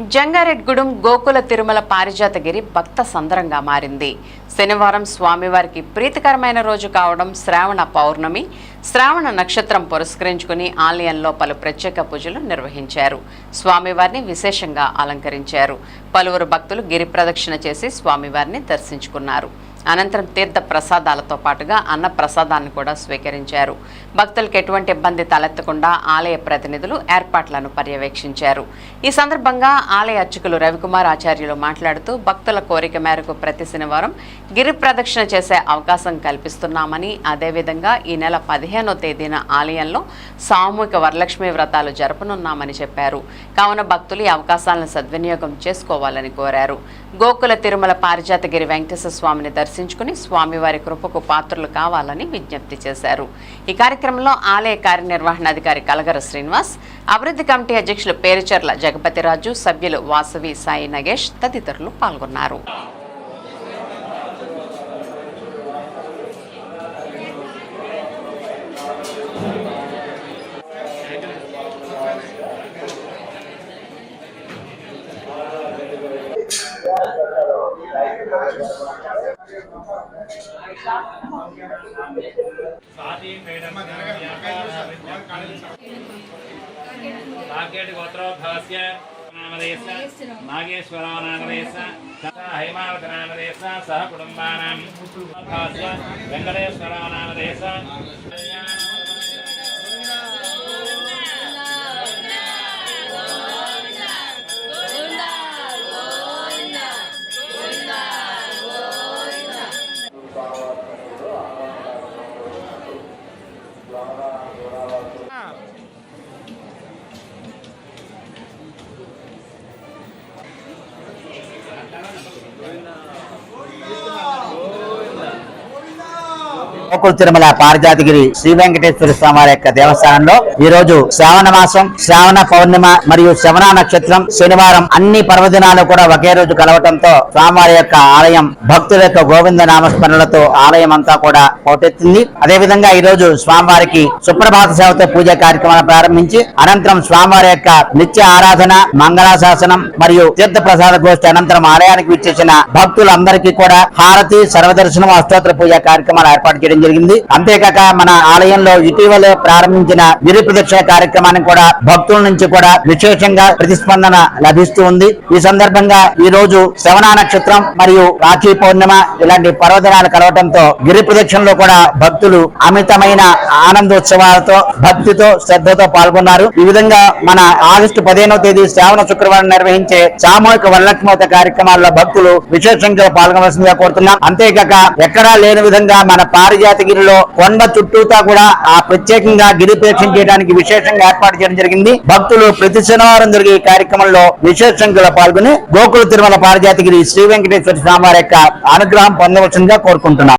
జంగారెడ్గూడెం గోకుల తిరుమల పారిజాతగిరి భక్త సందరంగా మారింది. శనివారం స్వామివారికి ప్రీతికరమైన రోజు కావడం శ్రావణ పౌర్ణమి. శ్రావణ నక్షత్రం పురస్కరించుకుని ఆలయంలో పలు ప్రత్యేక పూజలు నిర్వహించారు. స్వామివారిని విశేషంగా అలంకరించారు. పలువురు భక్తులు గిరి ప్రదక్షిణ చేసి స్వామివారిని దర్శించుకున్నారు. అనంతరం తీర్థ ప్రసాదాలతో పాటుగా అన్న ప్రసాదాన్ని కూడా స్వీకరించారు. భక్తులకు ఎటువంటి ఇబ్బంది తలెత్తకుండా ఆలయ ప్రతినిధులు ఏర్పాట్లను పర్యవేక్షించారు. ఈ సందర్భంగా ఆలయ అర్చకులు రవికుమార్ ఆచార్యులు మాట్లాడుతూ భక్తుల కోరిక మేరకు ప్రతి శనివారం గిరి ప్రదక్షిణ చేసే అవకాశం కల్పిస్తున్నామని అదేవిధంగా ఈ నెల పదిహేనో తేదీన ఆలయంలో సామూహిక వరలక్ష్మి వ్రతాలు జరపనున్నామని చెప్పారు. కావున భక్తులు ఈ అవకాశాలను సద్వినియోగం చేసుకోవాలని కోరారు. గోకుల తిరుమల పారిజాతగిరి వెంకటేశ్వర స్వామిని దర్శించుకుని స్వామివారి కృపకు పాత్రలు కావాలని విజ్ఞప్తి చేశారు. ఈ కార్యక్రమంలో ఆలయ కార్యనిర్వహణాధికారి కలగర శ్రీనివాస్ అభివృద్ధి కమిటీ అధ్యక్షులు పేరుచర్ల జగపతిరాజు సభ్యులు వాసవి సాయి నగేష్ తదితరులు పాల్గొన్నారు. సాకేటి గోత్రోద్భవస్య నామధేయస్య నాగేశ్వరరావు నామధేయస్య తథా హైమావతి నామధేయస్య సహ కుటుంబానాం ఉద్భవస్య వెంకటేశ్వరరావు నామధేయస్య తిరుమల పారిజాతగిరి శ్రీ వెంకటేశ్వర స్వామి వారి యొక్క దేవస్థానంలో ఈ రోజు శ్రావణ మాసం శ్రావణ పౌర్ణిమ మరియు శ్రవణ నక్షత్రం శనివారం అన్ని పర్వదినాలు కూడా ఒకే రోజు కలవటంతో స్వామివారి యొక్క ఆలయం భక్తుల యొక్క గోవింద నామస్మరణలతో ఆలయం అంతా కూడా పోటెత్తింది. అదేవిధంగా ఈ రోజు స్వామివారికి సుప్రభాత సేవతో పూజ కార్యక్రమాలు ప్రారంభించి అనంతరం స్వామివారి యొక్క నిత్య ఆరాధన మంగళాశాసనం మరియు తీర్థ ప్రసాద గోష్ఠి అనంతరం ఆలయానికి విచ్చేసిన భక్తులందరికీ కూడా హారతి సర్వదర్శనం అష్టోత్తర పూజ కార్యక్రమాలు ఏర్పాటు చేయడం జరిగింది. అంతేకాక మన ఆలయంలో ఇటీవల ప్రారంభించిన గిరి ప్రదక్షిణ కార్యక్రమానికి కూడా భక్తుల నుంచి కూడా విశేషంగా ప్రతిస్పందన లభిస్తూ ఉంది. ఈ సందర్భంగా ఈ రోజు శ్రవణ నక్షత్రం మరియు రాఖీ పౌర్ణిమ ఇలాంటి పర్వదినాలు కలవటంతో గిరి ప్రదక్షిణలో కూడా భక్తులు అమితమైన ఆనందోత్సవాలతో భక్తితో శ్రద్ధతో పాల్గొన్నారు. ఈ విధంగా మన ఆగస్టు పదిహేనవ తేదీ శ్రావణ శుక్రవారం నిర్వహించే సామూహిక వరలక్ష్మోత కార్యక్రమాల్లో భక్తులు విశేషంగా పాల్గొనవలసిందిగా కోరుతున్నాం. అంతేకాక ఎక్కడా లేని విధంగా మన పారిజాతగిరిలో కొండ చుట్టూతా కూడా ఆ ప్రత్యేకంగా గిరి ప్రేక్షణ చేయడానికి విశేషంగా ఏర్పాటు చేయడం జరిగింది. భక్తులు ప్రతి శనివారం జరిగే ఈ కార్యక్రమంలో విశేష సంఖ్యలో పాల్గొని గోకుల తిరుమల పారిజాతగిరి శ్రీ వెంకటేశ్వర స్వామి వారి యొక్క అనుగ్రహం పొందవలసిందిగా కోరుకుంటున్నాం.